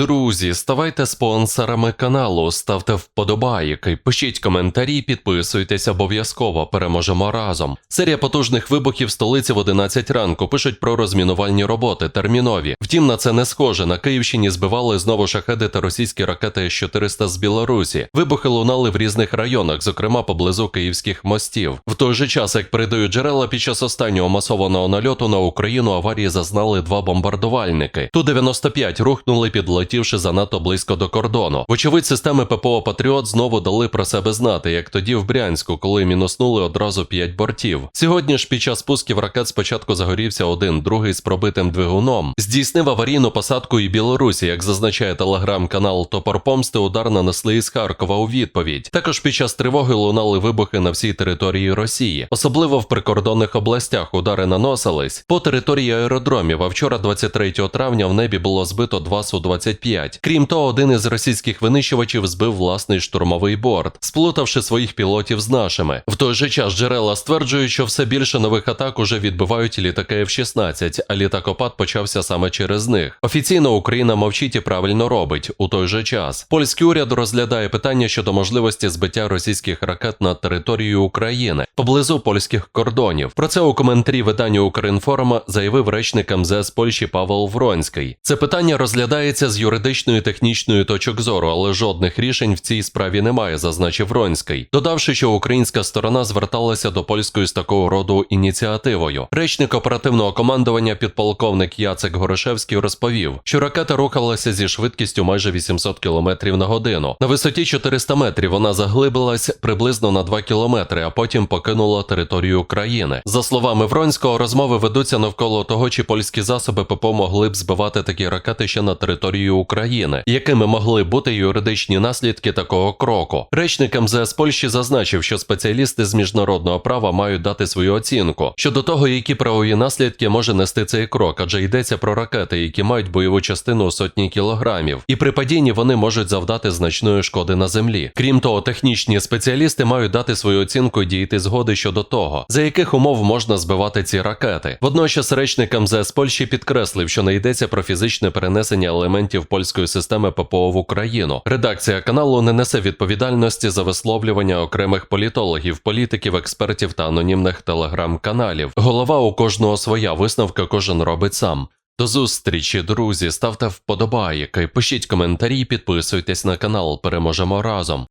Друзі, ставайте спонсорами каналу, ставте вподобайки, пишіть коментарі, підписуйтесь обов'язково. Переможемо разом. Серія потужних вибухів в столиці в 11 ранку пишуть про розмінувальні роботи, термінові. Втім, на це не схоже. На Київщині збивали знову шахеди та російські ракети С-400 з Білорусі. Вибухи лунали в різних районах, зокрема поблизу київських мостів. В той же час, як передають джерела, під час останнього масованого нальоту на Україну аварії зазнали два бомбардувальники. Ту-95 рухнули, підлетівши занадто близько до кордону. Вочевидь, системи ППО Патріот знову дали про себе знати, як тоді в Брянську, коли мінуснули одразу п'ять бортів. Сьогодні ж під час спусків ракет спочатку загорівся один, другий з пробитим двигуном. Здійснив аварійну посадку і Білорусі, як зазначає телеграм-канал Топор Помсти, удар нанесли із Харкова у відповідь. Також під час тривоги лунали вибухи на всій території Росії, особливо в прикордонних областях. Удари наносились по території аеродромів. А вчора, 23 травня, в небі було збито два Су-25. Крім того, один із російських винищувачів збив власний штурмовий борт, сплутавши своїх пілотів з нашими. В той же час джерела стверджують, що все більше нових атак уже відбивають літаки F-16, а літакопад почався саме через них. Офіційно Україна мовчить і правильно робить. У той же час польський уряд розглядає питання щодо можливості збиття російських ракет над територією України поблизу польських кордонів. Про це у коментарі виданню Укрінформа заявив речник МЗС Польщі Павел Вронський. Це питання розглядається з юридичної і технічної точок зору, але жодних рішень в цій справі немає, зазначив Вронський, додавши, що українська сторона зверталася до польської з такого роду ініціативою. Речник оперативного командування підполковник Яцек Горошевський розповів, що ракета рухалася зі швидкістю майже 800 км на годину. На висоті 400 метрів вона заглибилась приблизно на 2 кілометри, а потім покинула територію країни. За словами Вронського, розмови ведуться навколо того, чи польські засоби ППО могли б збивати такі ракети ще на територію України, якими могли бути юридичні наслідки такого кроку. Речник МЗС Польщі зазначив, що спеціалісти з міжнародного права мають дати свою оцінку щодо того, які правові наслідки може нести цей крок, адже йдеться про ракети, які мають бойову частину у сотні кілограмів, і при падінні вони можуть завдати значної шкоди на землі. Крім того, технічні спеціалісти мають дати свою оцінку і діяти згоди щодо того, за яких умов можна збивати ці ракети. Водночас речник МЗС Польщі підкреслив, що не йдеться про фізичне перенесення елементів польської системи ППО в Україну. Редакція каналу не несе відповідальності за висловлювання окремих політологів, політиків, експертів та анонімних телеграм-каналів. Голова у кожного своя висновка кожен робить сам. До зустрічі, друзі. Ставте вподобайки, пишіть коментарі, підписуйтесь на канал. Переможемо разом.